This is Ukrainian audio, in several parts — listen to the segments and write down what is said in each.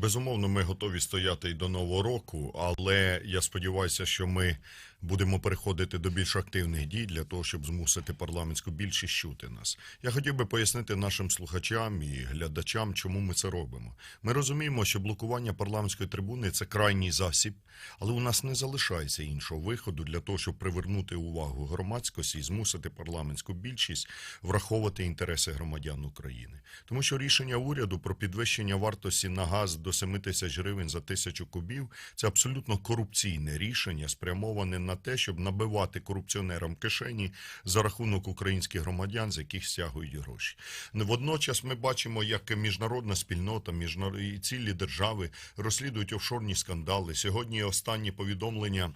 Безумовно, ми готові стояти і до нового року, але я сподіваюся, що ми будемо переходити до більш активних дій для того, щоб змусити парламентську більшість чути нас. Я хотів би пояснити нашим слухачам і глядачам, чому ми це робимо. Ми розуміємо, що блокування парламентської трибуни це крайній засіб, але у нас не залишається іншого виходу для того, щоб привернути увагу громадськості і змусити парламентську більшість враховувати інтереси громадян України. Тому що рішення уряду про підвищення вартості на газ до 7 тисяч гривень за тисячу кубів це абсолютно корупційне рішення, спрямоване на те, щоб набивати корупціонерам кишені за рахунок українських громадян, з яких стягують гроші. Водночас ми бачимо, як міжнародна спільнота, міжнарод... і цілі держави розслідують офшорні скандали. Сьогодні останні повідомлення.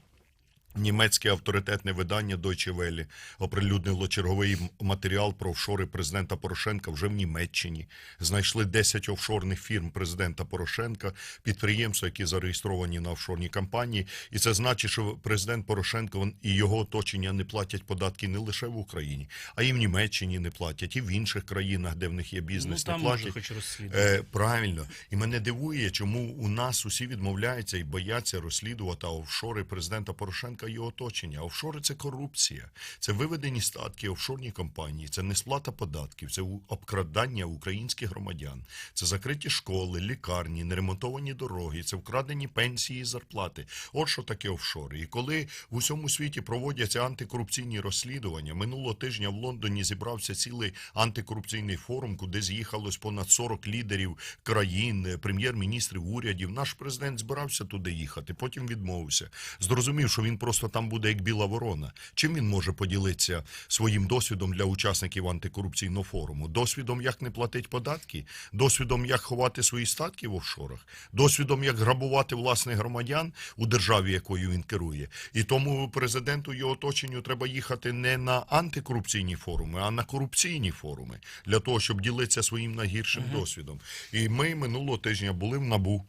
Німецьке авторитетне видання Deutsche Welle оприлюднило черговий матеріал про офшори президента Порошенка вже в Німеччині. Знайшли 10 офшорних фірм президента Порошенка, підприємства, які зареєстровані на офшорні компанії. І це значить, що президент Порошенко і його оточення не платять податки не лише в Україні, а і в Німеччині не платять, і в інших країнах, де в них є Ну бізнес, там не платять. хоч. Е, правильно. І мене дивує, чому у нас усі відмовляються і бояться розслідувати офшори президента Порошенка і його оточення. Офшори це корупція, це виведені статки, офшорні компанії, це несплата податків, це обкрадання українських громадян, це закриті школи, лікарні, неремонтовані дороги, це вкрадені пенсії і зарплати. От що таке офшори. І коли в усьому світі проводяться антикорупційні розслідування, минулого тижня в Лондоні зібрався цілий антикорупційний форум, куди з'їхалось понад 40 лідерів країн, е, прем'єр-міністрів, урядів. Наш президент збирався туди їхати, потім відмовився. Зрозумів, що він просто там буде як біла ворона. Чим він може поділитися своїм досвідом для учасників антикорупційного форуму? Досвідом, як не платити податки, досвідом, як ховати свої статки в офшорах, досвідом, як грабувати власних громадян у державі, якою він керує. І тому президенту і його оточенню треба їхати не на антикорупційні форуми, а на корупційні форуми для того, щоб ділитися своїм найгіршим досвідом. І ми минулого тижня були в НАБУ.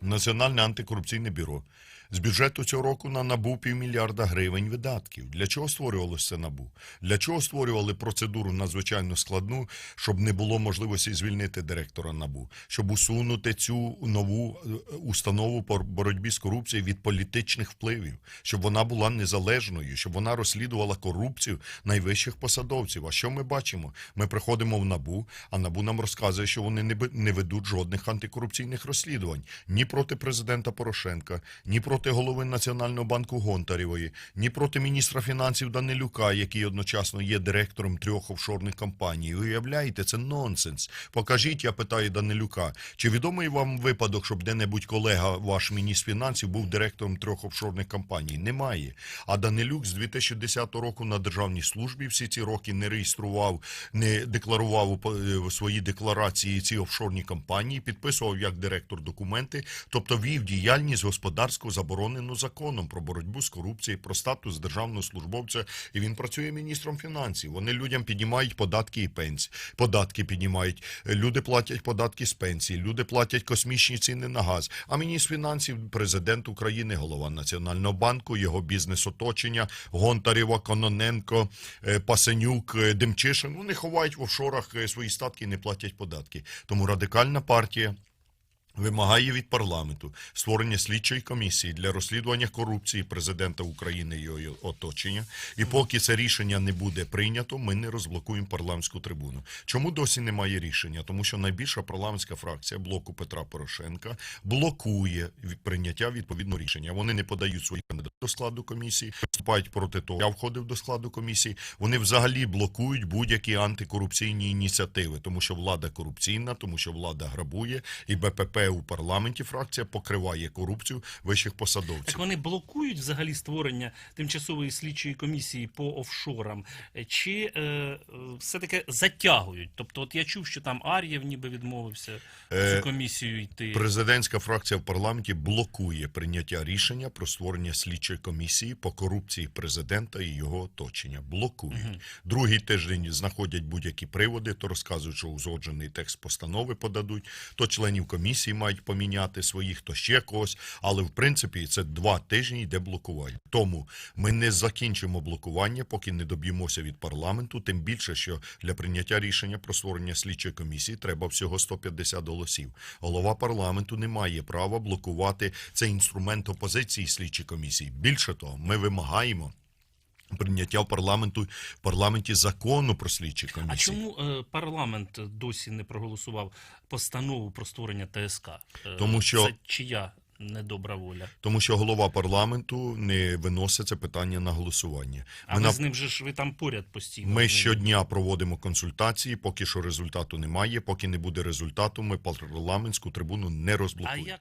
Національне антикорупційне бюро. З бюджету цього року на НАБУ півмільярда гривень видатків. Для чого створювалося НАБУ? Для чого створювали процедуру надзвичайно складну, щоб не було можливості звільнити директора НАБУ, щоб усунути цю нову е, установу по боротьбі з корупцією від політичних впливів, щоб вона була незалежною, щоб вона розслідувала корупцію найвищих посадовців. А що ми бачимо? Ми приходимо в НАБУ, а НАБУ нам розказує, що вони не ведуть жодних антикорупційних розслідувань ні проти президента Порошенка, ні проти голови Національного банку Гонтарєвої, ні проти міністра фінансів Данилюка, який одночасно є директором трьох офшорних компаній. Уявляєте, це нонсенс. Покажіть, я питаю Данилюка, чи відомий вам випадок, щоб де-небудь колега, ваш міністр фінансів, був директором трьох офшорних компаній? Немає. А Данилюк з 2010 року на державній службі всі ці роки не реєстрував, не декларував у е, свої декларації ці офшорні компанії, підписував як директор документи, тобто вів діяльність господарську заборонену законом про боротьбу з корупцією, про статус державного службовця. І він працює міністром фінансів. Вони людям піднімають податки і пенсії. Податки піднімають. Люди платять податки з пенсії, люди платять космічні ціни на газ. А міністр фінансів, президент України, голова Національного банку, його бізнес-оточення, Гонтарєва, Кононенко, е, Пасенюк, е, Демчишин. Вони ховають в офшорах е, свої статки і не платять податки. Тому радикальна партія. Вимагає від парламенту створення слідчої комісії для розслідування корупції президента України і його оточення. І поки це рішення не буде прийнято, ми не розблокуємо парламентську трибуну. Чому досі немає рішення? Тому що найбільша парламентська фракція блоку Петра Порошенка блокує прийняття відповідного рішення. Вони не подають свої кандидати до складу комісії, виступають проти того. Я входив до складу комісії. Вони взагалі блокують будь-які антикорупційні ініціативи, тому що влада корупційна, тому що влада грабує, і БПП у парламенті фракція покриває корупцію вищих посадовців. Так вони блокують взагалі створення тимчасової слідчої комісії по офшорам, чи е, е, все-таки затягують? Тобто, от я чув, що там Ар'єв ніби відмовився Е, цю комісію йти. Президентська фракція в парламенті блокує прийняття рішення про створення слідчої комісії по корупції президента і його оточення. Блокують. Другий тиждень знаходять будь-які приводи, то розказують, що узгоджений текст постанови подадуть, то членів комісії мають поміняти своїх, то ще когось. Але в принципі це два тижні йде блокування. Тому ми не закінчимо блокування, поки не доб'ємося від парламенту. Тим більше, що для прийняття рішення про створення слідчої комісії треба всього 150 голосів. Голова парламенту не має права блокувати цей інструмент опозиції слідчої комісії. Більше того, ми вимагаємо. Прийняття в парламенту в парламенті закону про слідчі комісії. А чому е, парламент досі не проголосував постанову про створення ТСК? Е, Тому що- це чия недобра воля? Тому що голова парламенту не виносить це питання на голосування. А Ми, ви на- з ним же ж ви там поряд постійно. ми щодня проводимо консультації, поки що результату немає. Поки не буде результату, ми парламентську трибуну не розблокуємо.